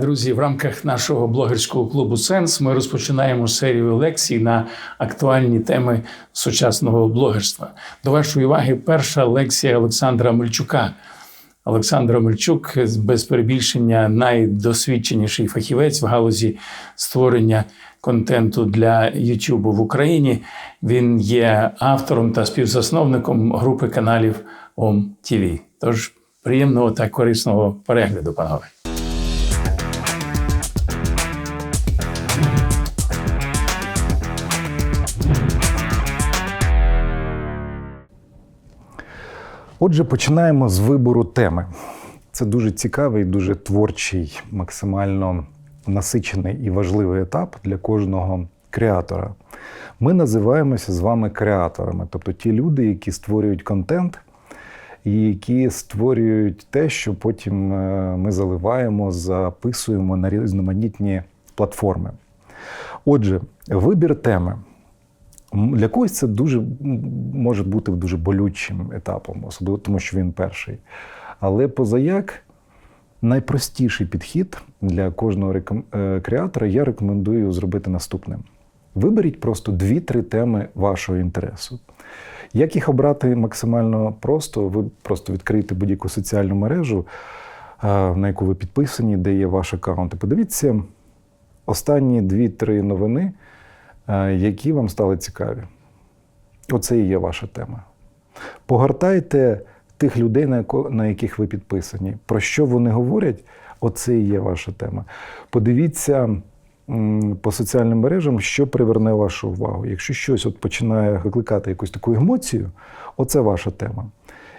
Друзі, в рамках нашого блогерського клубу Сенс ми розпочинаємо серію лекцій на актуальні теми сучасного блогерства. До вашої уваги перша лекція Олександра Мельчука. Олександр Мельчук без перебільшення найдосвідченіший фахівець в галузі створення контенту для YouTube в Україні. Він є автором та співзасновником групи каналів ОМ ТВ. Тож приємного та корисного перегляду, панове. Отже, починаємо з вибору теми. Це дуже цікавий, дуже творчий, максимально насичений і важливий етап для кожного креатора. Ми називаємося з вами креаторами, тобто ті люди, які створюють контент і які створюють те, що потім е, ми заливаємо, записуємо на різноманітні платформи. Отже, вибір теми. Для когось це дуже може бути дуже болючим етапом, особливо тому, що він перший. Але позаяк найпростіший підхід для кожного е, креатора я рекомендую зробити наступним: виберіть просто 2-3 теми вашого інтересу. Як їх обрати максимально просто? Ви просто відкриєте будь-яку соціальну мережу, е, на яку ви підписані, де є ваш аккаунт. Подивіться останні 2-3 новини, які вам стали цікаві. Оце і є ваша тема. Погортайте тих людей, на яких ви підписані. Про що вони говорять? Оце і є ваша тема. Подивіться по соціальним мережам, що приверне вашу увагу. Якщо щось от починає викликати якусь таку емоцію, оце ваша тема.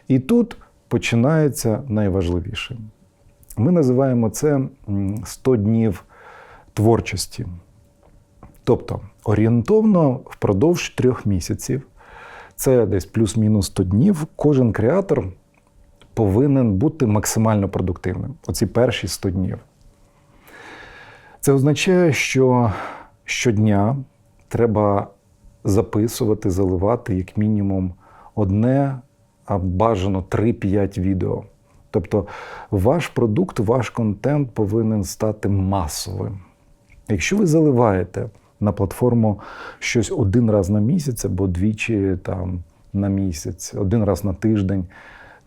І тут починається найважливіше. Ми називаємо це 100 днів творчості. Тобто орієнтовно впродовж трьох місяців, це десь плюс-мінус 100 днів, кожен креатор повинен бути максимально продуктивним. Оці перші 100 днів. Це означає, що щодня треба записувати, заливати як мінімум одне, а бажано 3-5 відео. Тобто ваш продукт, ваш контент повинен стати масовим. Якщо ви заливаєте на платформу щось один раз на місяць або двічі там, на місяць, один раз на тиждень,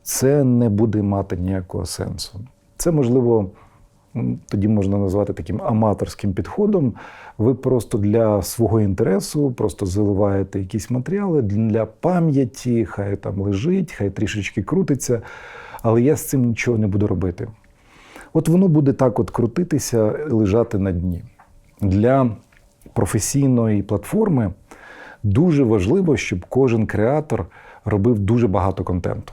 це не буде мати ніякого сенсу. Це можливо. Тоді можна назвати таким аматорським підходом. Ви просто для свого інтересу просто заливаєте якісь матеріали для пам'яті, хай там лежить, хай трішечки крутиться, але я з цим нічого не буду робити. От воно буде так от крутитися, лежати на дні. Для професійної платформи дуже важливо, щоб кожен креатор робив дуже багато контенту.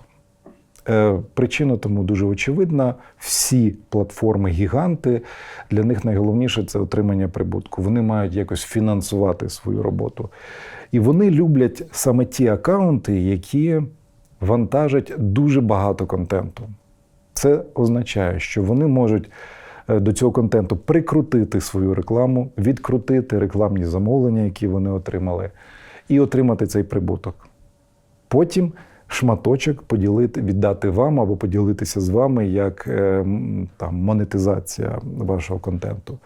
Е, Причина тому дуже очевидна. Всі платформи-гіганти, для них найголовніше це отримання прибутку. Вони мають якось фінансувати свою роботу. І вони люблять саме ті акаунти, які вантажать дуже багато контенту. Це означає, що вони можуть до цього контенту прикрутити свою рекламу, відкрутити рекламні замовлення, які вони отримали, і отримати цей прибуток. Потім шматочок поділити, віддати вам або поділитися з вами як е, там, монетизація вашого контенту.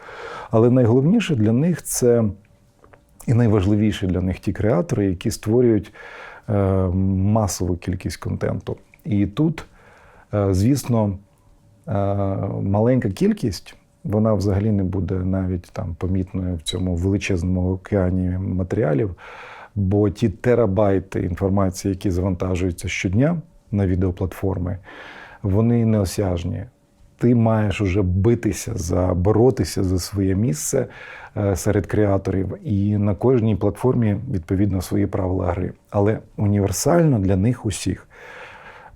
Але найголовніше для них це і найважливіше для них ті креатори, які створюють е, масову кількість контенту. І тут, е, звісно, е, маленька кількість. Вона взагалі не буде навіть там помітною в цьому величезному океані матеріалів, бо ті терабайти інформації, які завантажуються щодня на відеоплатформи, вони неосяжні. Ти маєш уже битися за боротися за своє місце е, серед креаторів, і на кожній платформі відповідно свої правила гри. Але універсально для них усіх.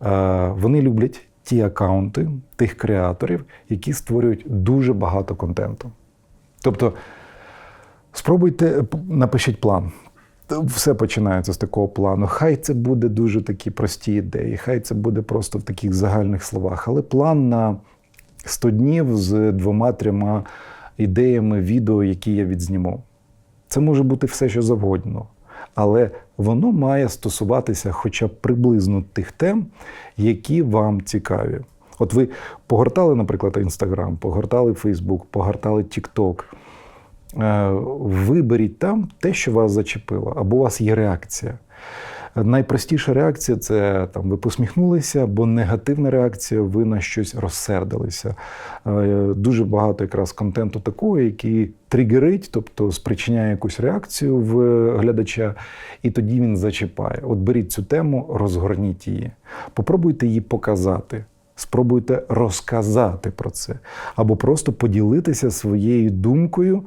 Е, Вони люблять ті акаунти тих креаторів, які створюють дуже багато контенту. Тобто, спробуйте, напишіть план. Все починається з такого плану. Хай це буде дуже такі прості ідеї, хай це буде просто в таких загальних словах. Але план на 100 днів з двома-трьома ідеями відео, які я відзніму. Це може бути все, що завгодно. Але воно має стосуватися хоча б приблизно тих тем, які вам цікаві. От ви погортали, наприклад, Інстаграм, погортали Фейсбук, погортали Тікток. Е, Виберіть там те, що вас зачепило, або у вас є реакція. Найпростіша реакція це там ви посміхнулися, або негативна реакція, ви на щось розсердилися. Е, Дуже багато якраз контенту такого, який тригерить, тобто спричиняє якусь реакцію в глядача, і тоді він зачіпає. От беріть цю тему, розгорніть її. Попробуйте її показати. Спробуйте розказати про це, або просто поділитися своєю думкою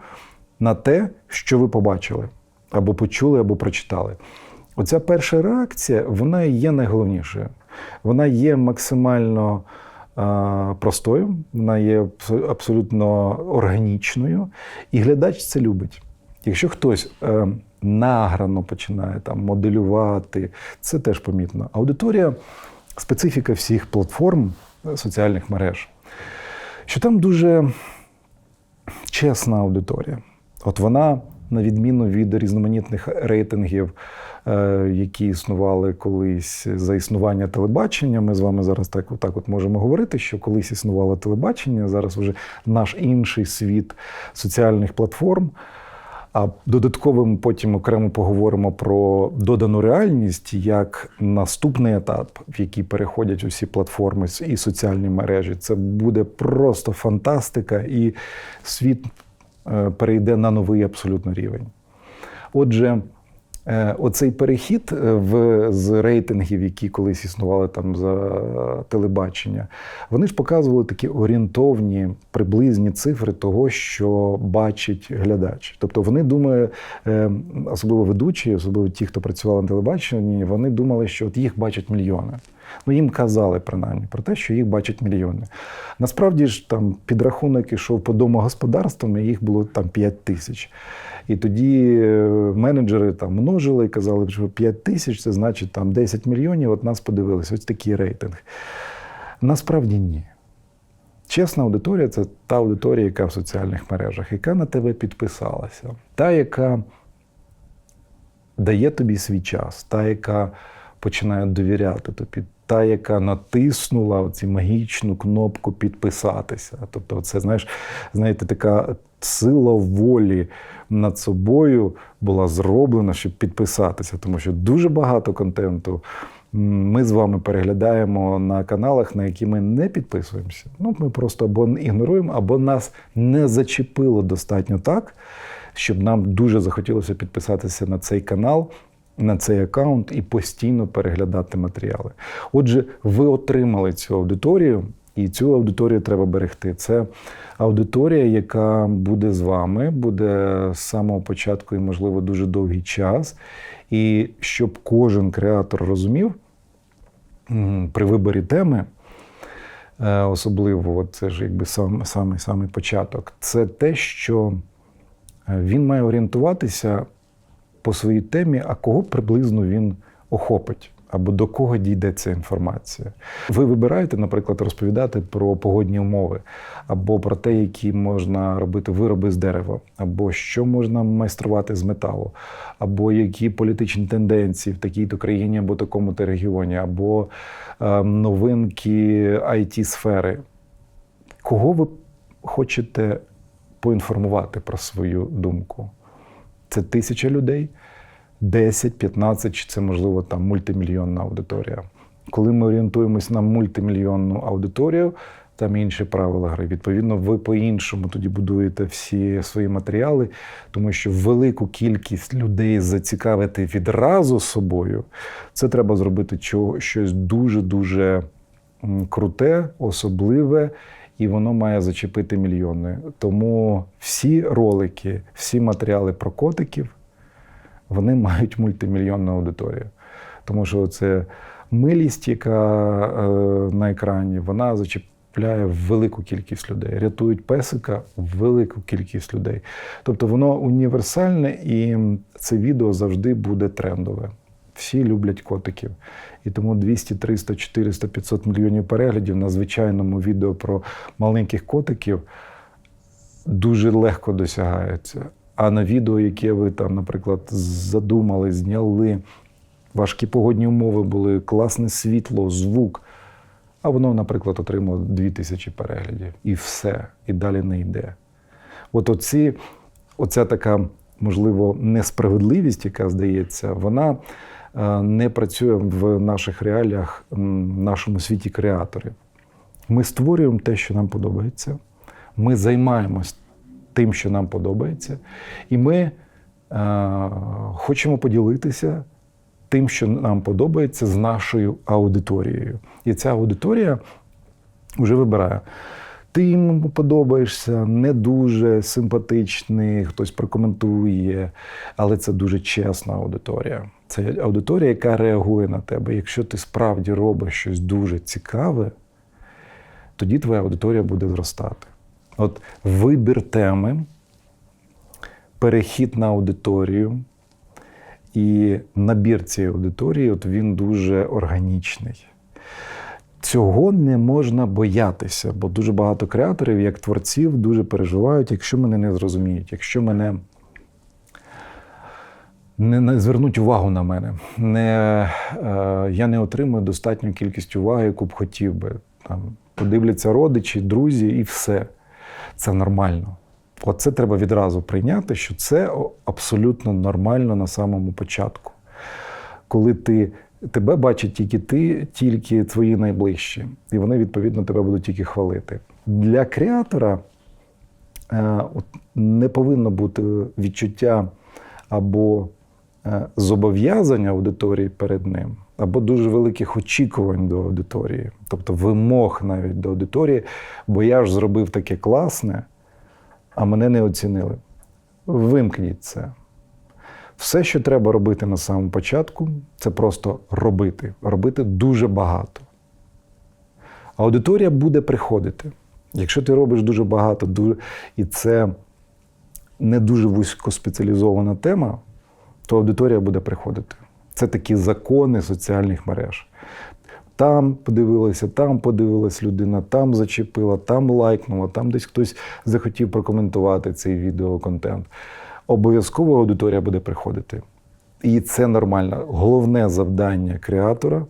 на те, що ви побачили, або почули, або прочитали. Оця перша реакція, вона є найголовнішою. Вона є максимально а, простою, вона є абсолютно органічною, і глядач це любить. Якщо хтось е, награно починає там моделювати, це теж помітно. Аудиторія специфіка всіх платформ е, соціальних мереж, що там дуже чесна аудиторія. От вона, на відміну від різноманітних рейтингів, е, які існували колись за існування телебачення. Ми з вами зараз так, так от можемо говорити, що колись існувало телебачення, зараз вже наш інший світ соціальних платформ. А додатково ми потім окремо поговоримо про додану реальність як наступний етап, в який переходять усі платформи і соціальні мережі. Це буде просто фантастика, і світ перейде на новий абсолютно рівень. Отже, е, оцей перехід е, в, з рейтингів, які колись існували там за телебачення, вони ж показували такі орієнтовні, приблизні цифри того, що бачить глядач. Тобто вони думають, е, особливо ведучі, особливо ті, хто працювали на телебаченні, вони думали, що от їх бачать мільйони. Ну, їм казали принаймні про те, що їх бачать мільйони. Насправді ж там підрахунок ішов по домогосподарствам, і їх було там 5 тисяч. І тоді е, менеджери там множили і казали, що 5 тисяч це значить там 10 мільйонів. От нас подивилися, ось такий рейтинг. Насправді ні. Чесна аудиторія це та аудиторія, яка в соціальних мережах, яка на тебе підписалася, та, яка дає тобі свій час, та, яка починає довіряти тобі, та, яка натиснула оці магічну кнопку підписатися. Тобто, це, знаєш, знаєте, така сила волі над собою була зроблена, щоб підписатися, тому що дуже багато контенту. Ми з вами переглядаємо на каналах, на які ми не підписуємося. Ну, ми просто або ігноруємо, або нас не зачепило достатньо так, щоб нам дуже захотілося підписатися на цей канал, на цей аккаунт і постійно переглядати матеріали. Отже, ви отримали цю аудиторію, і цю аудиторію треба берегти. Це аудиторія, яка буде з вами, буде з самого початку і, можливо, дуже довгий час. І щоб кожен креатор розумів при виборі теми. Е, Особливо, це ж якби сам, самий, самий початок, це те, що е, він має орієнтуватися по своїй темі, а кого приблизно він охопить, або до кого дійде ця інформація. Ви вибираєте, наприклад, розповідати про погодні умови, або про те, які можна робити вироби з дерева, або що можна майструвати з металу, або які політичні тенденції в такій-то країні або такому-то регіоні, або е, новинки it сфери Кого ви хочете поінформувати про свою думку? Це тисяча людей, 10, 15, чи це можливо там мультимільйонна аудиторія. Коли ми орієнтуємось на мультимільйонну аудиторію, там інші правила гри. Відповідно, ви по-іншому тоді будуєте всі свої матеріали, тому що велику кількість людей зацікавити відразу собою, це треба зробити щось дуже-дуже круте, особливе, і воно має зачепити мільйони. Тому всі ролики, всі матеріали про котиків, вони мають мультимільйонну аудиторію. Тому що це милість, яка е, на екрані, вона зачіпляє велику кількість людей. Рятують песика велику кількість людей. Тобто воно універсальне і це відео завжди буде трендове. Всі люблять котиків. І тому 200, 300, 400, 500 мільйонів переглядів на звичайному відео про маленьких котиків дуже легко досягається. А на відео, яке ви там, наприклад, задумали, зняли, важкі погодні умови були, класне світло, звук. а воно, наприклад, отримало 2000 переглядів. І все, і далі не йде. От оці, оця така, можливо, несправедливість, яка здається, вона не працює в наших реаліях, в нашому світі креаторів. Ми створюємо те, що нам подобається. Ми займаємось тим, що нам подобається, і ми е, хочемо поділитися тим, що нам подобається, з нашою аудиторією. І ця аудиторія вже вибирає. Ти йому подобаєшся, не дуже симпатичний, хтось прокоментує, але це дуже чесна аудиторія. Це аудиторія, яка реагує на тебе. Якщо ти справді робиш щось дуже цікаве, тоді твоя аудиторія буде зростати. От вибір теми, перехід на аудиторію і набір цієї аудиторії, от він дуже органічний. Цього не можна боятися, бо дуже багато креаторів, як творців, дуже переживають, якщо мене не зрозуміють, якщо мене не, не звернуть увагу на мене. Не, е, я не отримую достатню кількість уваги, яку б хотів би. Там, подивляться родичі, друзі, і все. Це нормально. Оце треба відразу прийняти, що це абсолютно нормально на самому початку. Коли ти, тебе бачать тільки ти, тільки твої найближчі, і вони, відповідно, тебе будуть тільки хвалити. Для креатора е, не повинно бути відчуття або е, зобов'язання аудиторії перед ним, або дуже великих очікувань до аудиторії, тобто вимог навіть до аудиторії, бо я ж зробив таке класне, а мене не оцінили. Вимкніть це. Все, що треба робити на самому початку, це просто робити. Робити дуже багато. Аудиторія буде приходити. Якщо ти робиш дуже багато, дуже, і це не дуже вузькоспеціалізована тема, то аудиторія буде приходити. Це такі закони соціальних мереж. Там подивилася, там подивилась людина, там зачепила, там лайкнула, там десь хтось захотів прокоментувати цей відеоконтент. Обов'язково аудиторія буде приходити. І це нормально. Головне завдання креатора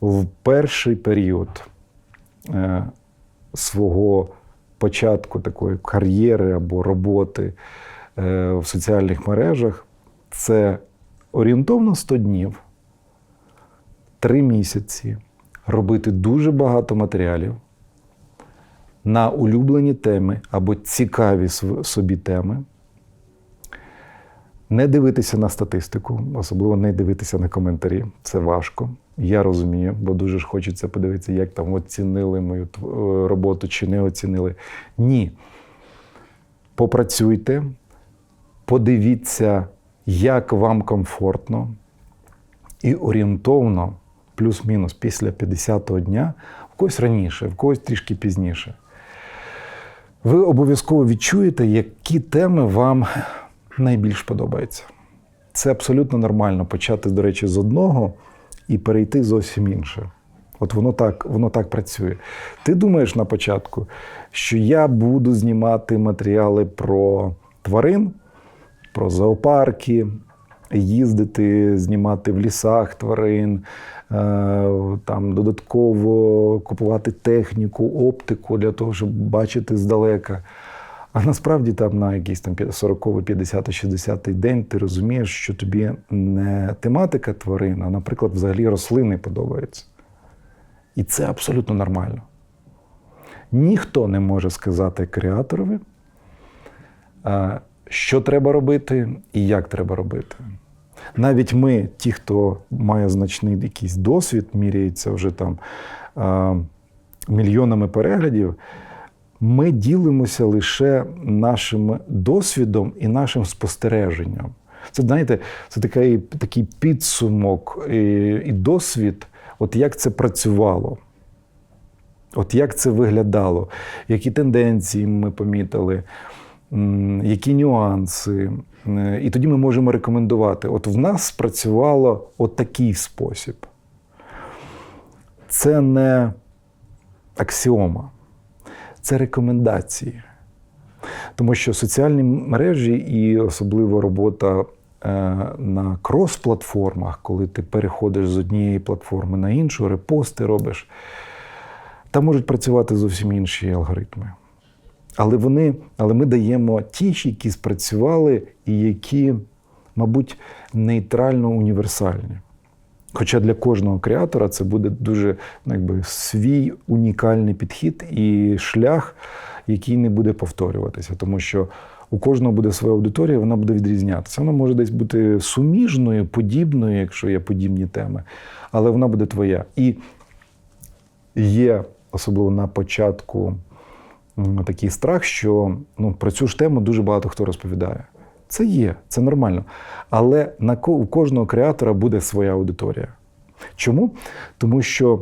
в перший період е, свого початку такої кар'єри або роботи е, в соціальних мережах це орієнтовно 100 днів, 3 місяці робити дуже багато матеріалів на улюблені теми або цікаві собі теми. Не дивитися на статистику, особливо не дивитися на коментарі. Це важко. Я розумію, бо дуже ж хочеться подивитися, як там оцінили мою е, роботу чи не оцінили. Ні. Попрацюйте, подивіться, як вам комфортно, і орієнтовно, плюс-мінус, після 50-го дня, в когось раніше, в когось трішки пізніше. Ви обов'язково відчуєте, які теми вам найбільш подобаються. Це абсолютно нормально почати, до речі, з одного і перейти зовсім інше. От воно так, воно так працює. Ти думаєш на початку, що я буду знімати матеріали про тварин, про зоопарки, їздити, знімати в лісах тварин, е, там додатково купувати техніку, оптику для того, щоб бачити здалека. А насправді там на якийсь там 40, 50, 60 день ти розумієш, що тобі не тематика тварин, а, наприклад, взагалі рослини подобаються. І це абсолютно нормально. Ніхто не може сказати креаторові, е, що треба робити і як треба робити. Навіть ми, ті, хто має значний якийсь досвід, міряється вже там мільйонами переглядів, ми ділимося лише нашим досвідом і нашим спостереженням. Це, знаєте, це такий, такий підсумок і, і досвід, от як це працювало. От як це виглядало, які тенденції ми помітили, які нюанси. Е, І тоді ми можемо рекомендувати. От в нас спрацювало от такий спосіб. Це не аксіома, це рекомендації. Тому що соціальні мережі і особливо робота е, на крос-платформах, коли ти переходиш з однієї платформи на іншу, репости робиш. там можуть працювати зовсім інші алгоритми. Але, вони, але ми даємо ті, які спрацювали і які, мабуть, нейтрально універсальні. Хоча для кожного креатора це буде дуже ну, якби, свій унікальний підхід і шлях, який не буде повторюватися, тому що у кожного буде своя аудиторія, вона буде відрізнятися. Вона може десь бути суміжною, подібною, якщо є подібні теми, але вона буде твоя. І є, особливо на початку, такий страх, що ну, про цю ж тему дуже багато хто розповідає. Це є, це нормально. Але на ко- у кожного креатора буде своя аудиторія. Чому? Тому що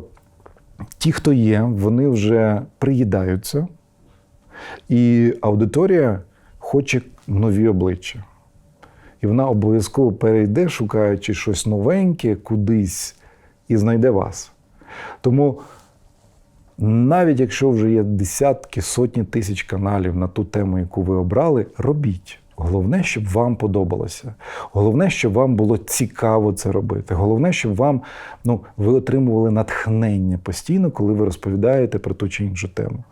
ті, хто є, вони вже приїдаються, і аудиторія хоче нові обличчя. І вона обов'язково перейде, шукаючи щось новеньке кудись, і знайде вас. Тому навіть якщо вже є десятки, сотні тисяч каналів на ту тему, яку ви обрали, робіть. Головне, щоб вам подобалося. Головне, щоб вам було цікаво це робити. Головне, щоб вам ну, ви отримували натхнення постійно, коли ви розповідаєте про ту чи іншу тему.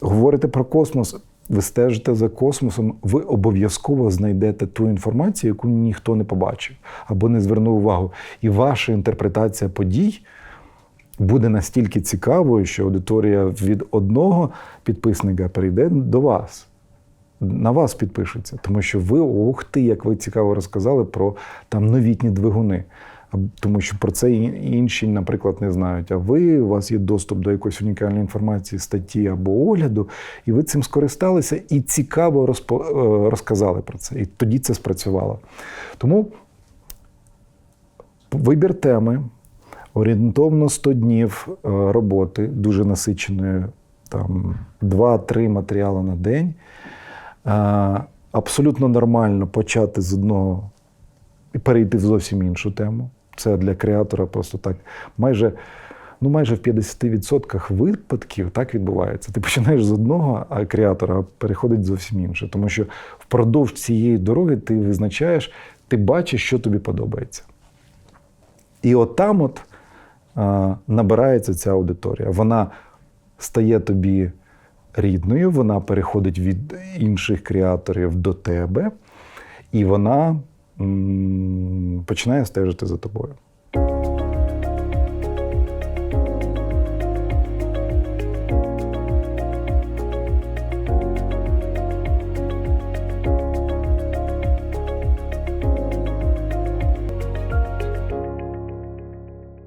Говорите про космос, ви стежите за космосом, ви обов'язково знайдете ту інформацію, яку ніхто не побачив або не звернув увагу. І ваша інтерпретація подій буде настільки цікавою, що аудиторія від одного підписника перейде до вас. На вас підпишеться, тому що ви, ух ти, як ви цікаво розказали про там новітні двигуни. Тому що про це інші, наприклад, не знають. А ви, у вас є доступ до якоїсь унікальної інформації, статті або огляду, і ви цим скористалися і цікаво розпо- е, розказали про це. І тоді це спрацювало. Тому вибір теми, орієнтовно 100 днів е, роботи, дуже насиченої, там 2-3 матеріали на день. Е, Абсолютно нормально почати з одного і перейти в зовсім іншу тему. Це для креатора просто так майже. Ну, майже в 50% випадків так відбувається. Ти починаєш з одного а креатора, переходить зовсім інше. Тому що впродовж цієї дороги ти визначаєш, ти бачиш, що тобі подобається. І от от а, набирається ця аудиторія. Вона стає тобі рідною, вона переходить від інших креаторів до тебе, і вона починає стежити за тобою.